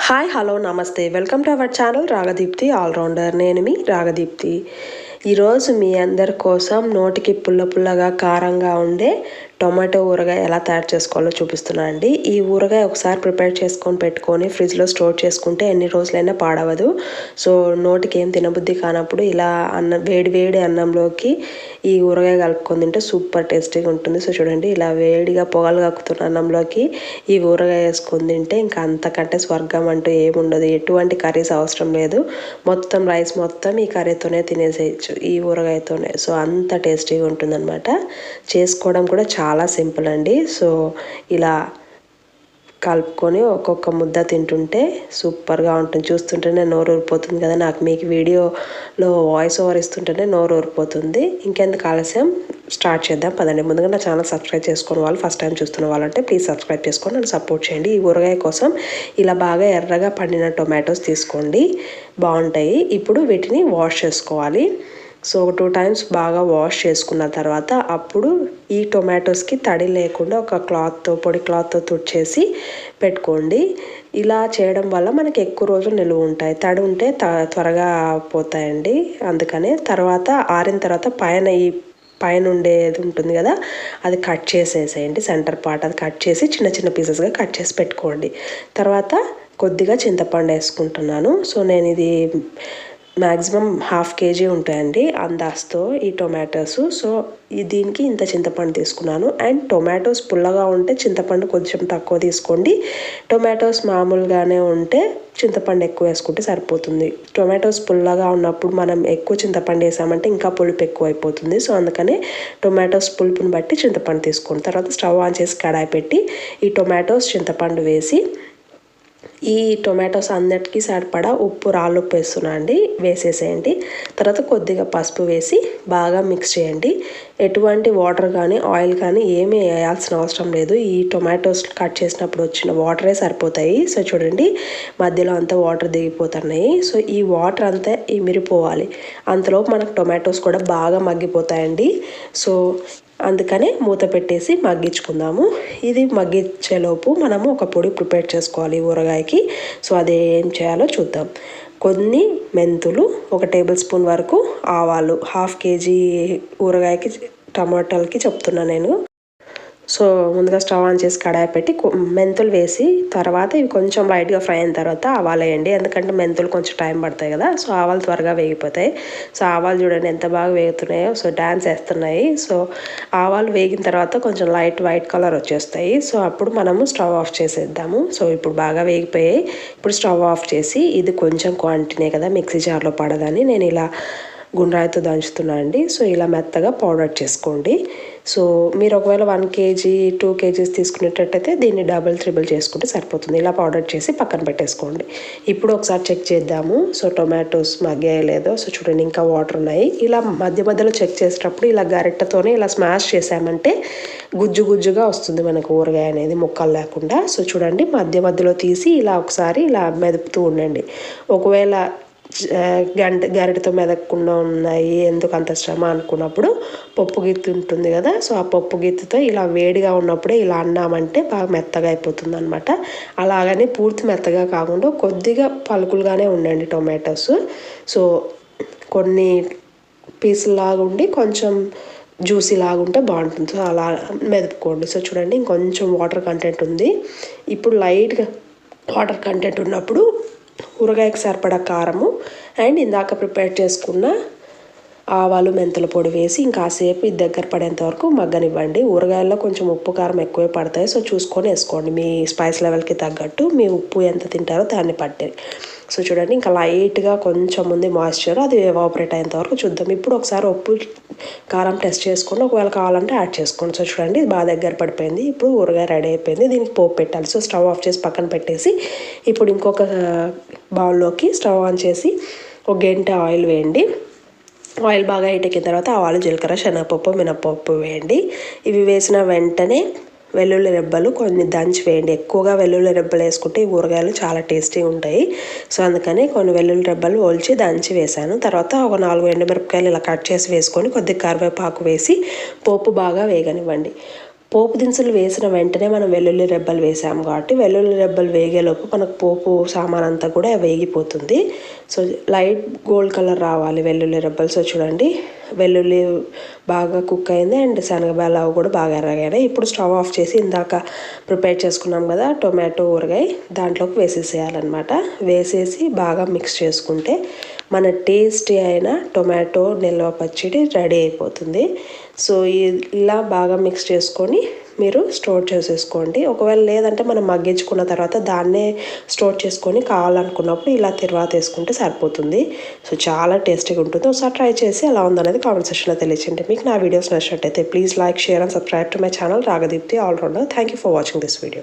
Hi hello నమస్తే welcome to our channel Ragadeepthi allrounder నేను మీ రాగదీప్తి ఈరోజు మీ అందరి కోసం నోటికి పుల్ల పుల్లగా కారంగా ఉండే టొమాటో ఊరగాయ ఎలా తయారు చేసుకోవాలో చూపిస్తున్నా అండి. ఈ ఊరగాయ ఒకసారి ప్రిపేర్ చేసుకొని పెట్టుకొని ఫ్రిడ్జ్లో స్టోర్ చేసుకుంటే ఎన్ని రోజులైనా పాడవదు. సో నోటికి ఏం తినబుద్ధి కానప్పుడు ఇలా అన్నం వేడి వేడి అన్నంలోకి ఈ ఊరగాయ కలుపుకొని తింటే సూపర్ టేస్టీగా ఉంటుంది. సో చూడండి ఇలా వేడిగా పొగలు కక్కుతున్న అన్నంలోకి ఈ ఊరగాయ వేసుకొని తింటే ఇంకా అంతకంటే స్వర్గం అంటూ ఏముండదు ఎటువంటి కర్రీస్ అవసరం లేదు. మొత్తం రైస్ మొత్తం ఈ కర్రీతోనే తినేసేయచ్చు ఈ ఊరగాయతోనే. సో అంత టేస్టీగా ఉంటుందన్నమాట. చేసుకోవడం కూడా చాలా చాలా సింపుల్ అండి. సో ఇలా కలుపుకొని ఒక్కొక్క ముద్ద తింటుంటే సూపర్గా ఉంటుంది. చూస్తుంటేనే నోరు ఊరిపోతుంది కదా. నాకు మీకు వీడియోలో వాయిస్ ఓవర్ ఇస్తుంటేనే నోరు ఊరిపోతుంది. ఇంకెందుకు ఆలస్యం? స్టార్ట్ చేద్దాం. పదండి. ముందుగా నా ఛానల్ సబ్స్క్రైబ్ చేసుకుని వాళ్ళు ఫస్ట్ టైం చూస్తున్న వాళ్ళంటే ప్లీజ్ సబ్స్క్రైబ్ చేసుకొని నన్ను సపోర్ట్ చేయండి. ఈ ఊరగాయ కోసం ఇలా బాగా ఎర్రగా పండిన టొమాటోస్ తీసుకోండి. బాగుంటాయి. ఇప్పుడు వీటిని వాష్ చేసుకోవాలి. సో ఒక టూ టైమ్స్ బాగా వాష్ చేసుకున్న తర్వాత అప్పుడు ఈ టొమాటోస్కి తడి లేకుండా ఒక క్లాత్తో పొడి క్లాత్తో తుడిచేసి పెట్టుకోండి. ఇలా చేయడం వల్ల మనకి ఎక్కువ రోజులు నిలువ ఉంటాయి. తడి ఉంటే త్వరగా పోతాయండి. అందుకనే తర్వాత ఆరిన తర్వాత పైన ఈ పైన ఉండేది ఉంటుంది కదా అది కట్ చేసేసేయండి సెంటర్ పార్ట్. అది కట్ చేసి చిన్న చిన్న పీసెస్గా కట్ చేసి పెట్టుకోండి. తర్వాత కొద్దిగా చింతపండు వేసుకుంటున్నాను. సో నేను ఇది మ్యాక్సిమం హాఫ్ కేజీ ఉంటాయండి అందాస్తో ఈ టొమాటోస్. సో దీనికి ఇంత చింతపండు తీసుకున్నాను. అండ్ టొమాటోస్ పుల్లగా ఉంటే చింతపండు కొంచెం తక్కువ తీసుకోండి. టొమాటోస్ మామూలుగానే ఉంటే చింతపండు ఎక్కువ వేసుకుంటే సరిపోతుంది. టొమాటోస్ పుల్లగా ఉన్నప్పుడు మనం ఎక్కువ చింతపండు వేసామంటే ఇంకా పులుపు ఎక్కువ అయిపోతుంది సో అందుకనే టొమాటోస్ పులుపుని బట్టి చింతపండు తీసుకోండి. తర్వాత స్టవ్ ఆన్ చేసి కడాయి పెట్టి ఈ టొమాటోస్ చింతపండు వేసి ఈ టొమాటోస్ అన్నిటికీ సరిపడా ఉప్పు రాళ్ళు ఉప్పు వేస్తున్నా అండి. వేసేసేయండి. తర్వాత కొద్దిగా పసుపు వేసి బాగా మిక్స్ చేయండి. ఎటువంటి వాటర్ కానీ ఆయిల్ కానీ ఏమీ వేయాల్సిన అవసరం లేదు. ఈ టొమాటోస్ కట్ చేసినప్పుడు వచ్చిన వాటరే సరిపోతాయి. సో చూడండి మధ్యలో అంతా వాటర్ దిగిపోతున్నాయి. సో ఈ వాటర్ అంతా ఇమిరిపోవాలి. అంతలోపు మనకు టొమాటోస్ కూడా బాగా మగ్గిపోతాయండి. సో అందుకనే మూత పెట్టేసి మగ్గించుకుందాము. ఇది మగ్గించేలోపు మనము ఒక పొడి ప్రిపేర్ చేసుకోవాలి ఊరగాయకి. సో అది ఏం చేయాలో చూద్దాం. కొన్ని మెంతులు ఒక టేబుల్ స్పూన్ వరకు ఆవాలు హాఫ్ కేజీ ఊరగాయకి టమాటాలకి చెప్తున్నా నేను. సో ముందుగా స్టవ్ ఆన్ చేసి కడాయి పెట్టి మెంతులు వేసి తర్వాత ఇవి కొంచెం లైట్గా ఫ్రై అయిన తర్వాత ఆవాలు వేయండి. ఎందుకంటే మెంతులు కొంచెం టైం పడతాయి కదా సో ఆవాలు త్వరగా వేగిపోతాయి. సో ఆవాలు చూడండి ఎంత బాగా వేగుతున్నాయో సో డ్యాన్స్ వేస్తున్నాయి. సో ఆవాలు వేగిన తర్వాత కొంచెం లైట్ వైట్ కలర్ వచ్చేస్తాయి. సో అప్పుడు మనము స్టవ్ ఆఫ్ చేసేద్దాము. సో ఇప్పుడు బాగా వేగిపోయాయి. ఇప్పుడు స్టవ్ ఆఫ్ చేసి ఇది కొంచెం క్వాంటిటీ కదా మిక్సీ జార్లో పడదని నేను ఇలా గుండ్రాయితో దంచుతున్నా అండి. సో ఇలా మెత్తగా పౌడర్ చేసుకోండి. సో మీరు ఒకవేళ వన్ కేజీ టూ కేజీస్ తీసుకునేటట్టయితే దీన్ని డబుల్ త్రిబుల్ చేసుకుంటే సరిపోతుంది. ఇలా పౌడర్ చేసి పక్కన పెట్టేసుకోండి. ఇప్పుడు ఒకసారి చెక్ చేద్దాము. సో టొమాటోస్ మగ్గాయో లేదో సో చూడండి ఇంకా వాటర్ ఉన్నాయి. ఇలా మధ్య మధ్యలో చెక్ చేసేటప్పుడు ఇలా గరిటతోనే ఇలా స్మాష్ చేసామంటే గుజ్జు గుజ్జుగా వస్తుంది మనకు ఊరగాయ అనేది ముక్కలు లేకుండా. సో చూడండి మధ్య మధ్యలో తీసి ఇలా ఒకసారి ఇలా మెదుపుతూ ఉండండి. ఒకవేళ గంట గరిటతో మెదక్కుండా ఉన్నాయి ఎందుకు అంత శ్రమ అనుకున్నప్పుడు పప్పు గిత్తి ఉంటుంది కదా సో ఆ పప్పు గిత్తితో ఇలా వేడిగా ఉన్నప్పుడే ఇలా అన్నామంటే బాగా మెత్తగా అయిపోతుంది అనమాట అలాగని పూర్తి మెత్తగా కాకుండా కొద్దిగా పలుకులుగానే ఉండండి టొమాటోస్. సో కొన్ని పీసులాగా ఉండి కొంచెం జ్యూసీ లాగా ఉంటే బాగుంటుంది. సో అలా మెదుపుకోండి. సో చూడండి ఇంకొంచెం వాటర్ కంటెంట్ ఉంది. ఇప్పుడు లైట్గా వాటర్ కంటెంట్ ఉన్నప్పుడు ఊరగాయకు సరిపడా కారము. అండ్ ఇందాక ప్రిపేర్ చేసుకున్న ఆవాలు మెంతుల పొడి వేసి ఇంకాసేపు ఇది దగ్గర పడేంత వరకు మగ్గనివ్వండి. ఊరగాయల్లో కొంచెం ఉప్పు కారం ఎక్కువే పడతాయి. సో చూసుకొని వేసుకోండి. మీ స్పైస్ లెవెల్కి తగ్గట్టు మీ ఉప్పు ఎంత తింటారో దాన్ని పట్టే సో చూడండి ఇంకా లైట్గా కొంచెం ఉంది మాయిశ్చర్ అది ఎవాపరేట్ అయ్యేంత వరకు చూద్దాం. ఇప్పుడు ఒకసారి ఉప్పు కారం టెస్ట్ చేసుకొని ఒకవేళ కావాలంటే యాడ్ చేసుకోండి. సో చూడండి బాగా దగ్గర పడిపోయింది. ఇప్పుడు ఊరగాయ రెడీ అయిపోయింది. దీనికి పోపు పెట్టాలి. సో స్టవ్ ఆఫ్ చేసి పక్కన పెట్టేసి ఇప్పుడు ఇంకొక బౌల్లోకి స్టవ్ ఆన్ చేసి ఒక గంట ఆయిల్ వేయండి. ఆయిల్ బాగా హీట్ తర్వాత ఆవాలు జీలకర్ర శనగపప్పు మినపప్పు వేయండి. ఇవి వేసిన వెంటనే వెల్లుల్లి రెబ్బలు కొన్ని దంచి వేయండి. ఎక్కువగా వెల్లుల్లి రెబ్బలు వేసుకుంటే ఈ ఊరగాయలు చాలా టేస్టీగా ఉంటాయి. సో అందుకని కొన్ని వెల్లుల్లి రెబ్బలు ఓల్చి దంచి వేసాను తర్వాత ఒక నాలుగు ఎండుమిరపకాయలు ఇలా కట్ చేసి వేసుకొని కొద్దిగా కరివేపాకు వేసి పోపు బాగా వేగనివ్వండి. పోపు దినుసులు వేసిన వెంటనే మనం వెల్లుల్లి రెబ్బలు వేసాము కాబట్టి వెల్లుల్లి రెబ్బలు వేగేలోపు మనకు పోపు సామాన్ అంతా కూడా వేగిపోతుంది. సో లైట్ గోల్డ్ కలర్ రావాలి వెల్లుల్లి రెబ్బలు. సో చూడండి వెల్లుల్లి బాగా కుక్ అయింది అండ్ శనగబెల్ల కూడా బాగా ఎర్రగాయి ఇప్పుడు స్టవ్ ఆఫ్ చేసి ఇందాక ప్రిపేర్ చేసుకున్నాం కదా టొమాటో ఊరగాయ దాంట్లోకి వేసేసేయాలన్నమాట. వేసేసి బాగా మిక్స్ చేసుకుంటే మన టేస్టీ అయిన టొమాటో నిల్వ పచ్చడి రెడీ అయిపోతుంది. సో ఇలా బాగా మిక్స్ చేసుకొని మీరు స్టోర్ చేసేసుకోండి. ఒకవేళ లేదంటే మనం మగ్గించుకున్న తర్వాత దాన్నే స్టోర్ చేసుకొని కావాలనుకున్నప్పుడు ఇలా తిరువాత వేసుకుంటే సరిపోతుంది. సో చాలా టేస్టీగా ఉంటుంది. ఒకసారి ట్రై చేసి ఎలా ఉందనేది కామెంట్ సెక్షన్లో తెలియచేయండి. మీకు నా వీడియోస్ నచ్చినట్టయితే please like share and subscribe to my channel Ragadeepthi allrounder thank you for watching this video